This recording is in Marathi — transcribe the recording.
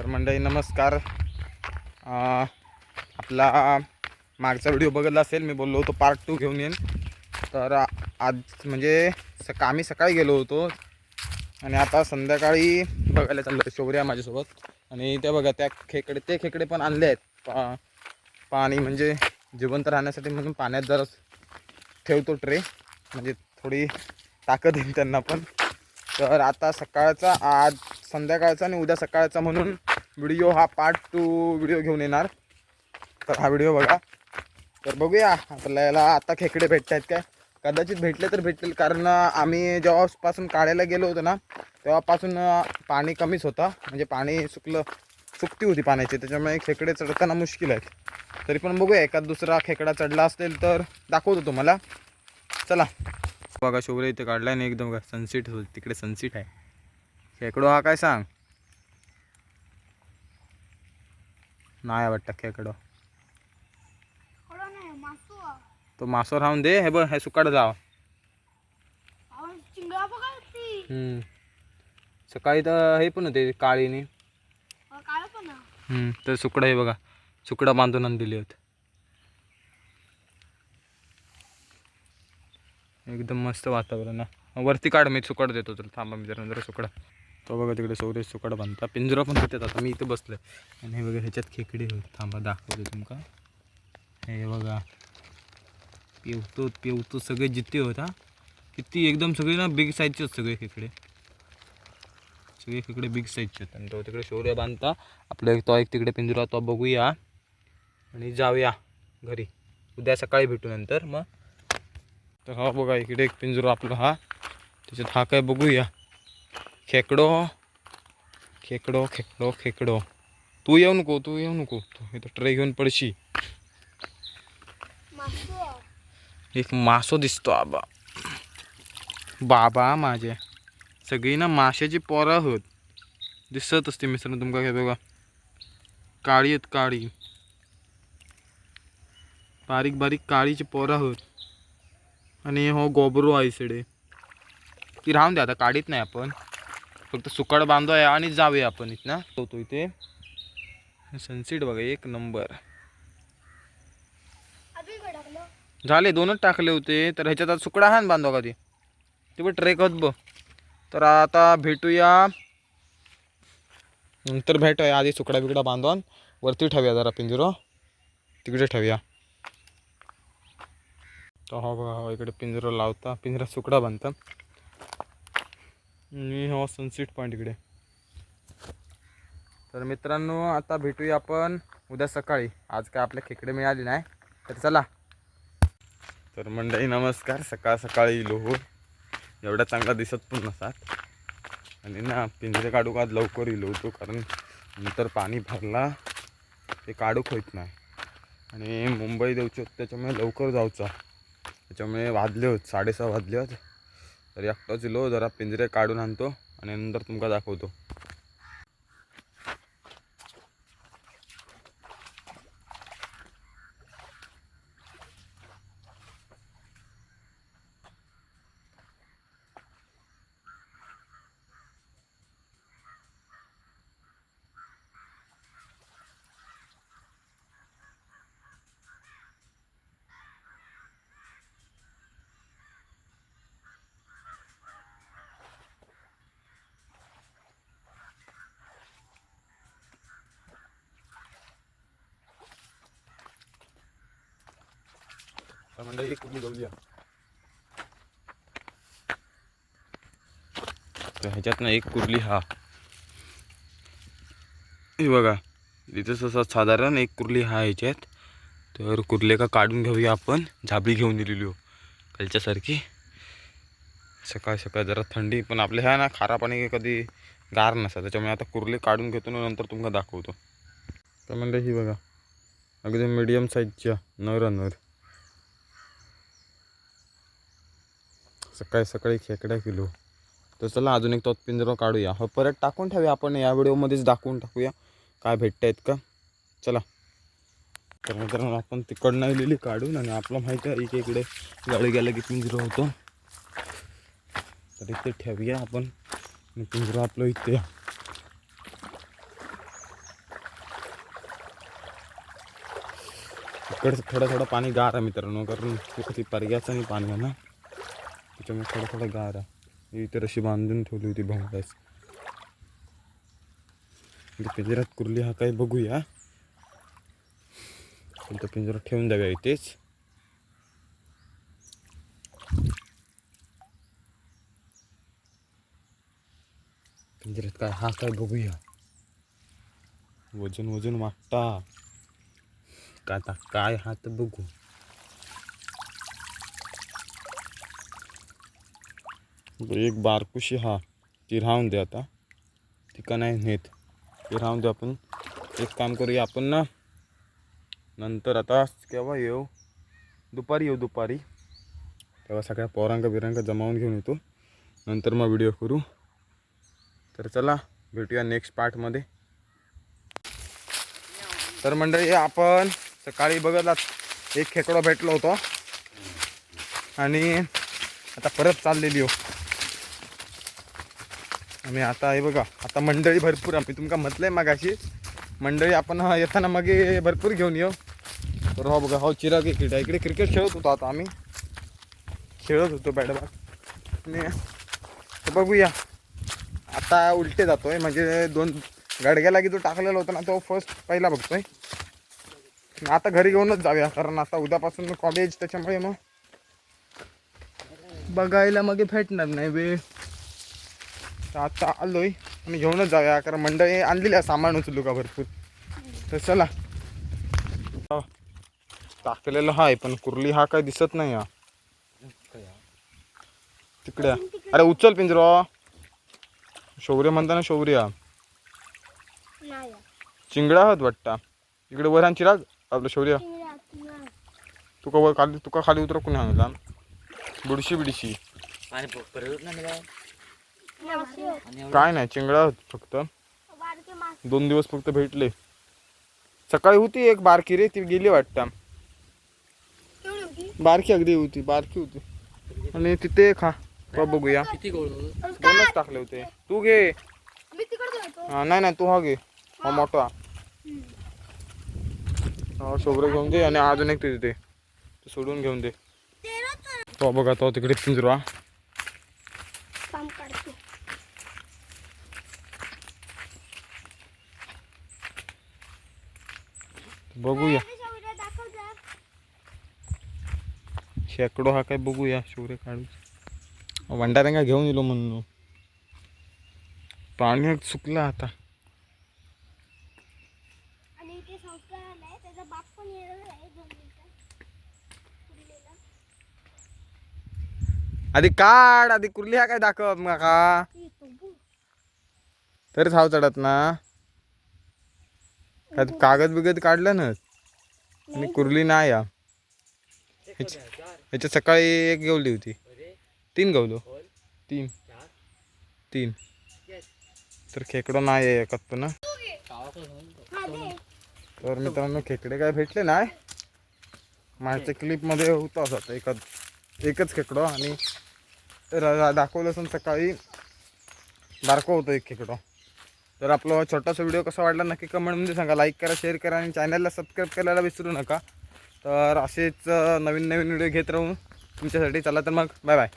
तर मंडळी नमस्कार. आपला मागचा व्हिडिओ बघितला असेल मी बोललो होतो पार्ट टू घेऊन येईन. तर आज म्हणजे सका आम्ही सकाळी गेलो होतो आणि आता संध्याकाळी बघायला चाललो शौर्या माझ्यासोबत. आणि त्या बघा त्या खेकडे ते खेकडे पण आणले आहेत. पा पाणी म्हणजे जिवंत राहण्यासाठी म्हणून पाण्यात जरा ठेवतो ट्रे. म्हणजे थोडी ताकद येईल त्यांना पण. तर आता सकाळचा आज संध्याकाळचा आणि उद्या सकाळचा म्हणून व्हिडिओ हा पार्ट टू व्हिडिओ घेऊन येणार. तर हा व्हिडिओ बघा. तर बघूया आपल्याला आता खेकडे भेटत आहेत काय? कदाचित भेटले तर भेटतील कारण आम्ही जेव्हापासून काढायला गेलो होतो ना तेव्हापासून पाणी कमीच होता. म्हणजे पाणी सुकलं सुकती होती पाण्याची त्याच्यामुळे खेकडे चढताना मुश्किल आहेत. तरी पण बघूया एखाद दुसरा खेकडा चढला असेल तर दाखवतो तुम्हाला. चला. बघा शोभरे इथे काढलाय ना एकदम सनसेट होईल. तिकडे सनसेट आहे. खेकडो हा काय सांग? नाही वाटतं खेकडो. तो मासो राहून दे हे बघ हे सुकाड जाव सकाळी तर हे पण होते काळीने. तर सुकडं हे बघा सुकडं बांधून आणलेली होत. एकदम मस्त वातावरण वरती काढ मी सुकड देतो तुला थांबा मी जरा जरा सुकडा. तो बघा तिकडे सौरेश सुकड बांधता. पिंजरा पण तिथे आता मी इथे आहे आणि हे बघा ह्याच्यात खेकडे होत थांबा दाखवते तुमका. हे बघा. पेवतो पेवतो. सगळे जिते होता किती एकदम सगळे ना बिग साईजचे आहेत सगळे खेकडे. सगळे खेकडे बिग साईजचे आहेत आणि तो तिकडे शौर्य बांधता. आपल्या तो एक तिकडे पिंजरा तो बघूया. आणि जाऊया घरी. उद्या सकाळी भेटू नंतर मग. तर हा बघा इकडे एक पिंजरा आपला हा. त्याच्यात हा काय बघूया. खेकडो. खेकडो खेकडो खेकडो. तू येऊ नको तू येऊ नको. तू इथं ट्रे घेऊन पडशी. एक मासो दिसतो आबा. बाबा माझे. सगळी ना माशाची पोरं आहोत. दिसत असते मित्रांनो तुमका काय बघा. काळी आहेत काळी. बारीक बारीक काळीची पोरं आहोत. आणि हो गोबरो आईसडे ती राहून द्या आता काढीत नाही आपण. फक्त सुकाड बांधूया आणि जाऊया आपण इथं होतो इथे. सनसेट बघा एक नंबर. झाले दोनच टाकले होते. तर ह्याच्यात आता सुकडा हा बांधवा का ते? पण ट्रेक होत ब तर आता भेटूया. नंतर भेटूया आधी सुकडा बिकडा बांधून. वरती ठेवूया जरा पिंजरो हो. तिकडे ठेवूया. तर हा बघा इकडे पिंजरो लावता. पिंजरा सुकडा बांधता. आणि हा सनसेट पॉईंट इकडे. तर मित्रांनो आता भेटूया आपण उद्या सकाळी. आज काय आपल्या खेकडे मिळाली नाही तर चला. तर मंडळी नमस्कार. सकाळ सकाळी लोहो एवढा चांगला दिसत पण नसतात आणि ना पिंजरे काढू का लवकर येलो होतो कारण नंतर पाणी भरला. ते काढूक होत नाही. आणि मुंबई देऊचे त्याच्यामुळे लवकर जाऊचा. त्याच्यामुळे वाजले होत साडेसहा वाजले होत. तर एकटाच येलो जरा पिंजरे काढून आणतो आणि नंतर तुमका दाखवतो. तर मंडळी कुठली जाऊया तर ह्याच्यात ना एक कुर्ली हा. हे बघा इथं तसं साधारण एक कुर्ली हा ह्याच्यात. तर कुर्ले का काढून घेऊया आपण. झाबळी घेऊन दिलेली हो कालच्यासारखी सकाळ सकाळ जरा थंडी पण आपल्या ह्या ना खारा पाणी कधी गार नसा त्याच्यामुळे आता कुर्ले काढून घेतो ना नंतर तुम्हाला दाखवतो. तर म्हणजे ही बघा अगदी मीडियम साईजच्या नर नर सकाळी सकाळी खेकड्या किलो. तर चला अजून एक तोतपिंजरा काढूया. हो परत टाकून ठेवूया आपण. या व्हिडिओमध्येच दाखवून टाकूया. काय भेटत आहेत का चला. तर मित्रांनो आपण तिकडनं लिहिली काढून आणि आपलं माहीत आहे इकडे इकडे गाडी गेलं की पिंजरं होतो. तर इथे ठेवूया आपण. पिंजरं आपलं इथे. इकडचं थोडं थोडं पाणी गार आहे मित्रांनो कारण तिथे पर्याचं नाही पाणी आहे ना. त्याच्यामुळे थोडं थोडं गार आहे. इतर अशी बांधून ठेवली होती भाऊलाच पिंजऱ्यात कुर्ली हा काय बघूया. तर तो पिंजरा ठेवून द्याव्या इथेच. पिंजऱ्यात काय हा काय बघूया. वजन वजन वाटता काय आता काय हा तर बघू. एक बारकुशी हा ती राहून दे आता ती नाही नेत ती राहून दे आपण एक काम करूया आपण ना नंतर आता केव्हा येऊ दुपारी येऊ दुपारी तेव्हा सगळ्या पोरांक बिरांका जमावून घेऊन येतो नंतर मग व्हिडिओ करू तर चला भेटूया नेक्स्ट पार्टमध्ये तर मंडळी आपण सकाळी बघत एक खेकडा भेटलो होतो आणि आता परत चाललेली हो आम्ही आता हे बघा आता मंडळी भरपूर आम्ही तुमका म्हटलंय मागाशी. मंडळी आपण येताना मागे भरपूर घेऊन येऊ. तर हो बघा हो चिराग क्रिकेट इकडे क्रिकेट खेळत होतो आता आम्ही. खेळत होतो बॅट बॉल आणि बघूया. आता उलटे जातोय म्हणजे दोन गडग्याला की जो टाकलेला होता ना तो फर्स्ट पहिला बघतोय. आता घरी घेऊनच जाऊया कारण आता उद्यापासून कॉलेज त्याच्यामुळे मग बघायला मग भेटणार नाही वेळ तर आता आलोय. आणि घेऊनच जाऊया कारण मंडळी आणलेली आहे सामान उचलू का भरपूर. तर चला. हो. टाकलेलं आहे पण कुर्ली हा काय दिसत नाही हा. तिकडे. अरे उचल पिंजरो. शौर्य म्हणताना शौर्य. चिंगडा आहात वाटता. इकडे वर चिराग आपलं शौर्य. तुका वर खाली तुका खाली उतर कोणी सांगितला बुडशी बिडशी काय नाही चिंगडा फक्त. दोन दिवस फक्त भेटले. सकाळी होती एक बारकी रे ती गेली वाटतं. बारकी अगदी होती बारकी होती. आणि तिथे खा बघूया. दोनच टाकले होते. तू घे. नाही नाही तू हा घे. हा मोठा. हा घेऊन दे आणि अजून एक ते सोडून घेऊन दे. तो बघा तो तिकडे पिंजरा काम काढते बघूया. शेकडो हा काय बघूया शौर्य काढू भंडाऱ्यांगा घेऊन येलो म्हणून. पाणी चुकलं आता. आधी काढ आधी कुर्ली हा काय दाखव मग का ती बघू. तरीच हाव चढत ना. काय तू कागद बिगद काढलं ना आणि कुर्ली नाही या. ह्याच्यात सकाळी एक गवली होती. तीन गवलो. तीन. तीन. तर खेकडो नाही आहे एकात पण तर मित्रांनो खेकडे काय भेटले नाही. माझ्या क्लिपमध्ये होता असं एकात. एकच खेकडो आणि दाखवलं असं सकाळी बारको होतो एक खेकडो. तर आपला छोटासा व्हिडिओ कसा वाटला नक्की कमेंटमध्ये सांगा. लाईक करा शेअर करा आणि चॅनलला सबस्क्राईब करायला विसरू नका. तर असेच नवीन नवीन व्हिडिओ घेत राहू. तुमच्यासाठी चला तर मग. Bye bye